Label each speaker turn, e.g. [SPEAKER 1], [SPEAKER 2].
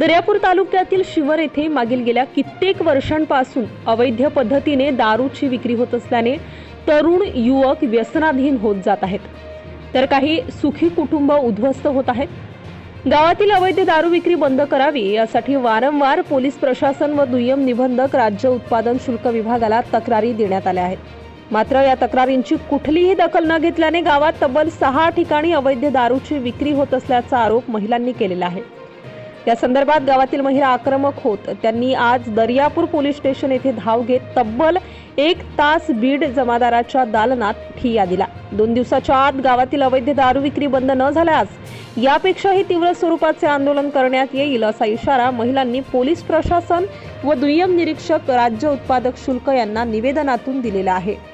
[SPEAKER 1] दर्यापूर तालुक्यातील शिवर येथे मागील गेल्या कित्येक वर्षांपासून अवैध पद्धतीने दारूची विक्री होत असल्याने तरुण युवक व्यसनाधीन होत जात आहेत. तर काही सुखी कुटुंब उद्ध्वस्त होत आहेत. गावातील अवैध दारू विक्री बंद करावी यासाठी वारंवार पोलीस प्रशासन व दुय्यम निबंधक राज्य उत्पादन शुल्क विभागाला तक्रारी देण्यात आल्या आहेत. मात्र या तक्रारींची कुठलीही दखल न घेतल्याने गावात तब्बल सहा ठिकाणी अवैध दारूची विक्री होत असल्याचा आरोप महिलांनी केलेला आहे. या संदर्भात गावातील महिला आक्रमक होत. त्यांनी आज दर्यापूर पोलीस स्टेशन येथे धाव घेत तब्बल एक तास बीड जमादाराच्या दालनात ठिया दिला. दोन दिवसाच्या आत गावातील अवैध दारू विक्री बंद न झाल्यास यापेक्षाही तीव्र स्वरूपाचे आंदोलन करण्यात येईल असा इशारा महिलांनी पोलीस प्रशासन व दुय्यम निरीक्षक राज्य उत्पादक शुल्क यांना निवेदनातून दिलेला आहे.